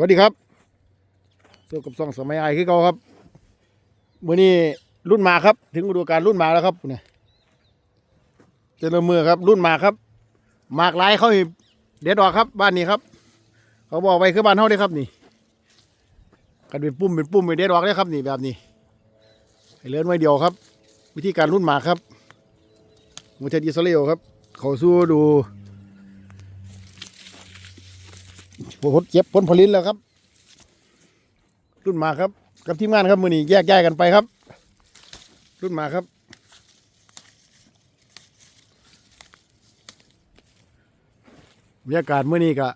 วัสดีครับสู้กับซองสมัยไอคือเก่าครับมื่อนี้รุ่นมาครับ ถึงฤดูกาลรุ่นมาแล้วครับเนี่ยเจริญมือครับ รุ่นมาครับหมากหลายเขาเด็ดออกครับ บ้านนี้ครับ เขาบอกไว้คือบ้านเฮาได้ครับนี่กันเป็นปุ่มเป็นปุ่มเป็นเด็ดออกได้ครับนี่แบบนี้ให้เลื่อนไว้เดียวครับ วิธีการรุ่นหมากครับมูเทนอิสราเอลครับ เขาสู้ดู ผลเจ็บผลผลิตแล้วครับ รุ่นมาครับ กับทีมงานครับมือนี้แยกย้ายกันไปครับ รุ่นมาครับบรรยากาศมื้อนี้ก็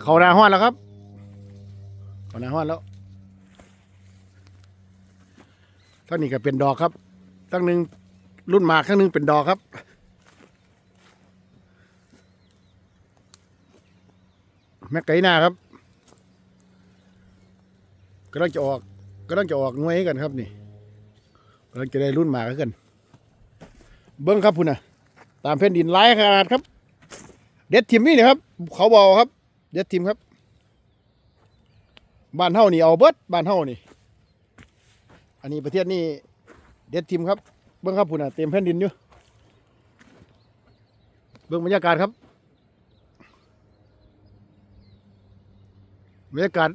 เขาหนาห้อนแล้วครับ เขาหนาห้อนแล้วทั้งนี้ก็เป็นดอกครับทั้งหนึ่งรุ่นมากทั้งหนึ่งเป็นดอกครับ แม็กไก่หน้าครับก็ต้องจะออกก็ต้องจะออกหน่วยให้กันครับนี่กำลังจะได้รุ่นหมากกัน เบิ้งครับพุ่นนะตามแผ่นดินไล่ขนาดครับ เด็ดทิมนี่นะครับ เขาบอกครับ เด็ดทิมครับ บ้านเฮานี่เอาเบิดบ้านเฮานี่ อันนี้ประเทศนี่เด็ดทิมครับ เบิ้งครับพุ่นนะเต็มแผ่นดินอยู่ เบิ้งบรรยากาศครับ บรรยากาศ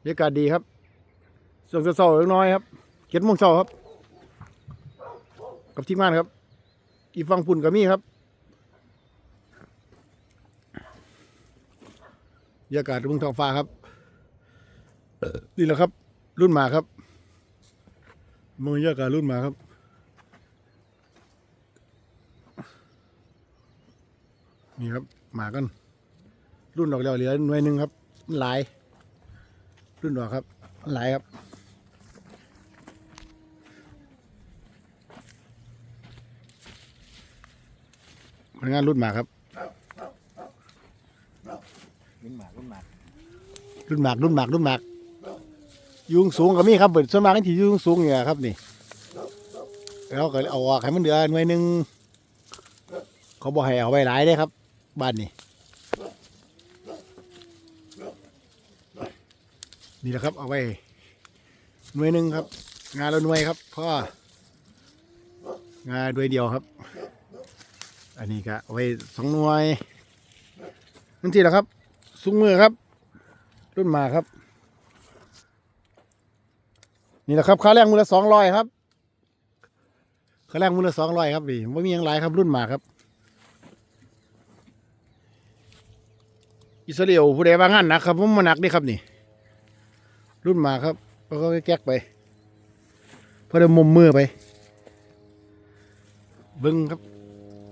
บรรยากาศดีครับส่วนเศร้าๆเล็กน้อยครับเจ็ดมงเช้าครับ กับทีมงานครับ อีฟังปุ่นกับมี่ครับบรรยากาศบนท้องฟ้าครับนี่แหละครับ รุ่นหมาครับบรรยากาศรุ่นหมาครับนี่ครับหมากัน รุ่นดอกแล้วเหลือหน่วยหนึ่งครับมันหลาย รุ่นดอกครับมันหลายครับพนักงานรุ่นหมากครับ รุ่นหมากรุ่นหมากรุ่นหมากรุ่นหมากรุ่นหมากยุงสูงก็มีครับเปิดส่วนมากที่ยุงสูงเนี่ยครับนี่แล้วก็เอาออกให้มันเหลือหน่วยหนึ่งเขาบอกให้เอาไว้หลายได้ครับ บ้านนี้ นี่แหละครับ เอาไว้หน่วยหนึ่งครับ งานละหน่วยครับเพราะว่างานด้วยเดียวครับ อันนี้ก็เอาไว้สองหน่วยนั่นทีแหละครับซุ้งมือครับ รุ่นมาครับ นี่แหละครับค่าแรงมือละสองร้อยครับค่าแรงมือละสองร้อยครับนี่ไม่มีหยังไรครับรุ่นมาครับอิสราเอลผู้ใดว่างานหนักครับผมมาหนักนี่ครับนี่ รุ่นมาครับ แล้วก็แก๊กไปเพอได้มุมมือไปเบิ้งครับ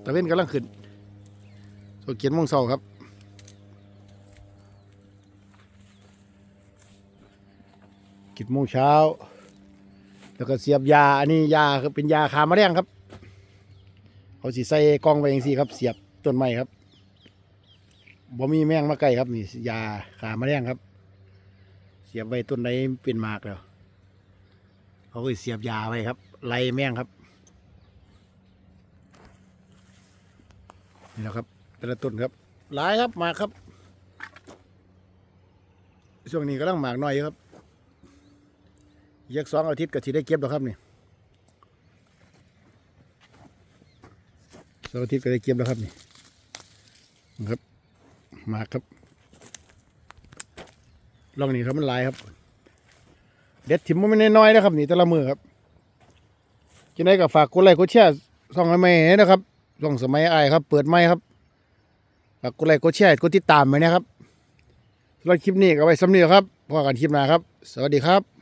ตะเว้นกำลังขึ้นโซเกียนโมงเศร้าครับกิดโมงเช้า แล้วก็เสียบยา อันนี้ยาคือเป็นยาคามาแรงครับ เขาสิใส่กล่องไปอย่างสี่ครับ เสียบต้นไม้ครับบ่มีแมงมาใกล้ครับนี่ยาคามาแรงครับ เสียบไว้ต้นใดเป็นหมากแล้วเขาก็เสียบยาไว้ครับ ไล่แม่งครับนี่แหละครับแต่ละต้นครับหลายครับหมากครับ ช่วงนี้กำลังหมากน้อยครับอีกสักสองอาทิตย์ก็สิได้เก็บแล้วครับนี่สองอาทิตย์ก็ได้เก็บแล้วครับนี่ครับหมากครับ ลองนี่ครับมันลายครับ เด็ดถิ่มมันไม่น้อยๆนะครับนี่แต่ละมือครับกินได้กับฝากกดไลค์กดแชร์ส่องให้ไม่นะครับส่องสมัยไอ้ครับ เปิดไม้ครับฝากกดไลค์กดแชร์กดติดตามไว้นะครับสำหรับคลิปนี้ก็ไว้สำเนียครับพอกันคลิปหน้าครับ สวัสดีครับ